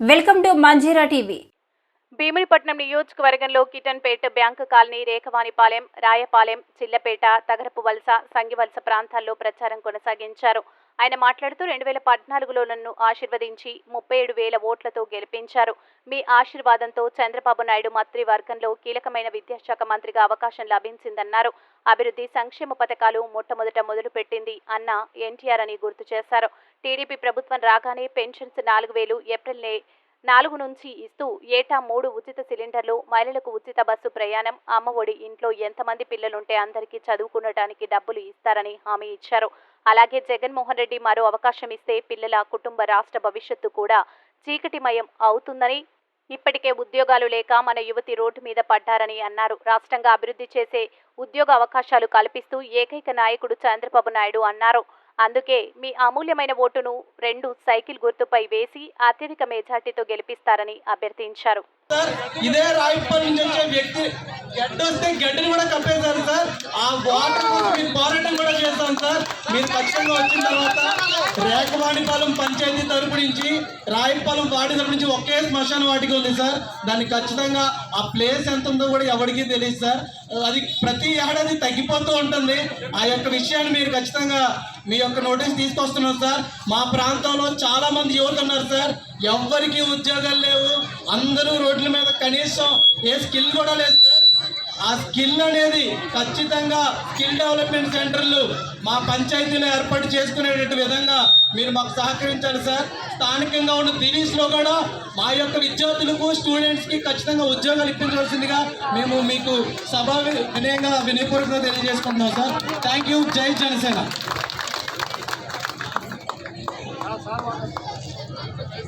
Welcome to Manjira TV. Bheemunipatnam నియోజకవర్గంలో Kitanpeta bank colony Rekhavanipalem Rayapalem Chillapeta Tagarapuvalasa Sangivalasa ప్రాంతాల్లో ప్రచారం కొనసాగించారు. ఆయన మాట్లాడుతూ రెండు వేల పద్నాలుగులో నన్ను ఆశీర్వదించి ముప్పై ఏడు వేల ఓట్లతో గెలిపించారు. మీ ఆశీర్వాదంతో చంద్రబాబు నాయుడు మంత్రివర్గంలో కీలకమైన విద్యాశాఖ మంత్రిగా అవకాశం లభించిందన్నారు. అభివృద్ధి సంక్షేమ పథకాలు మొట్టమొదట మొదలుపెట్టింది అన్న ఎన్టీఆర్ అని గుర్తు చేశారు. టీడీపీ ప్రభుత్వం రాగానే పెన్షన్స్ నాలుగు వేలు ఏప్రిల్ నాలుగు నుంచి ఇస్తూ ఏటా మూడు ఉచిత సిలిండర్లు మహిళలకు ఉచిత బస్సు ప్రయాణం అమ్మఒడి ఇంట్లో ఎంతమంది పిల్లలుంటే అందరికీ చదువుకునడానికి డబ్బులు ఇస్తారని హామీ ఇచ్చారు. అలాగే జగన్మోహన్ రెడ్డి మరో అవకాశం ఇస్తే పిల్లల కుటుంబ రాష్ట్ర భవిష్యత్తు కూడా చీకటిమయం అవుతుందని ఇప్పటికే ఉద్యోగాలు లేక మన యువతి రోడ్డు మీద పడ్డారని అన్నారు. రాష్ట్రంగా అభివృద్ధి చేసే ఉద్యోగ అవకాశాలు కల్పిస్తూ ఏకైక నాయకుడు చంద్రబాబు నాయుడు అన్నారు. అందుకే మీ అమూల్యమైన ఓటును రెండు సైకిల్ గుర్తుపై వేసి అత్యధిక మెజార్టీతో గెలిపిస్తారని అభ్యర్థించారు. ఇదే రాయపల్లి నుంచి వచ్చే వ్యక్తి గడ్డ వస్తే గడ్డని కూడా కప్పేశారు సార్. ఆ వాటర్ కోసం మేము పోరాటం కూడా సార్ మీరు ఖచ్చితంగా వచ్చిన తర్వాత రేఖవాణిపాలెం పంచాయతీ తరపు నుంచి రాయపాలెం వాడి తరపు నుంచి ఒకే శ్మశాన వాటికి ఉంది సార్. దాన్ని ఖచ్చితంగా ఆ ప్లేస్ ఎంత ఉందో కూడా ఎవరికీ తెలియదు సార్. అది ప్రతి ఏడాది తగ్గిపోతూ ఉంటుంది. ఆ యొక్క విషయాన్ని మీరు ఖచ్చితంగా మీ యొక్క నోటీస్ తీసుకొస్తున్నాం సార్. మా ప్రాంతంలో చాలా మంది యువత ఉన్నారు సార్. ఎవ్వరికీ ఉద్యోగాలు లేవు. అందరూ రోడ్ల మీద కనీసం ఏ స్కిల్ కూడా లేదు సార్ ఆ స్కిల్ అనేది ఖచ్చితంగా స్కిల్ డెవలప్మెంట్ సెంటర్లు మా పంచాయతీలో ఏర్పాటు చేసుకునేటట్టు విధంగా మీరు మాకు సహకరించాలి సార్. స్థానికంగా ఉన్న దిలీస్లో కూడా మా యొక్క విద్యార్థులకు స్టూడెంట్స్కి ఖచ్చితంగా ఉద్యోగాలు ఇప్పించవలసిందిగా మేము మీకు సభ వినయంగా వినయపూర్వకంగా తెలియజేసుకుంటున్నాం సార్. Thank you. జై జనసేన.